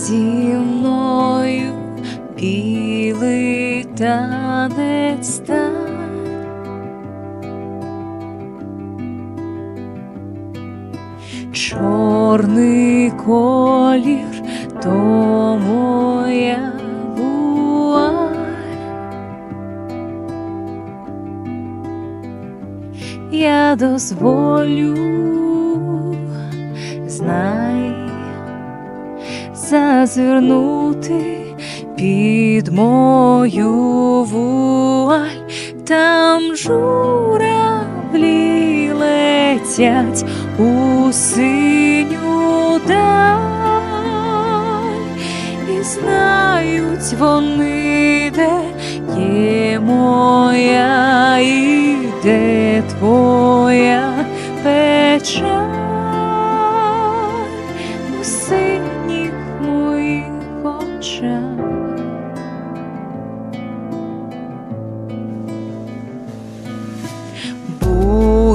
зі мною білий танець стань. Чорний колір то моя вуаль. Я дозволю, знай, зазирнути під мою вуаль, там журавлі летять у синю даль, і знають вони, де є моя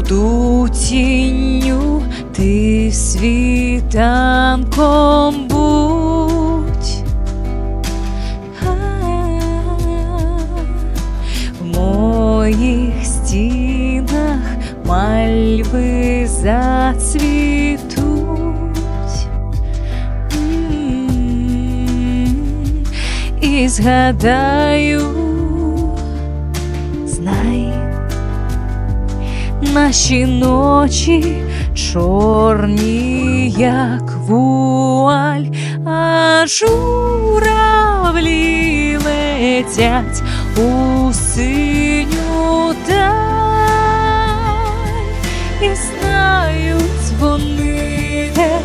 Буду тінню, ти світанком будь. А, В моїх стінах мальви зацвітуть. І згадаю, знай, наші ночі чорні, як вуаль, а журавлі летять у синю даль, і знають вони, де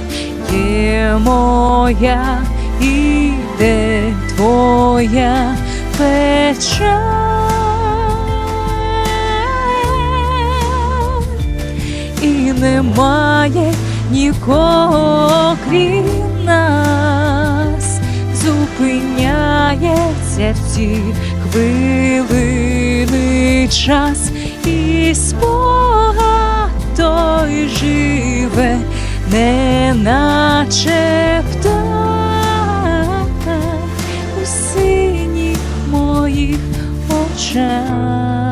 є моя і де твоя печаль немає нікого крім нас, зупиняється в ці хвилини час, і спогад той живе, неначе птах у синіх моїх очах.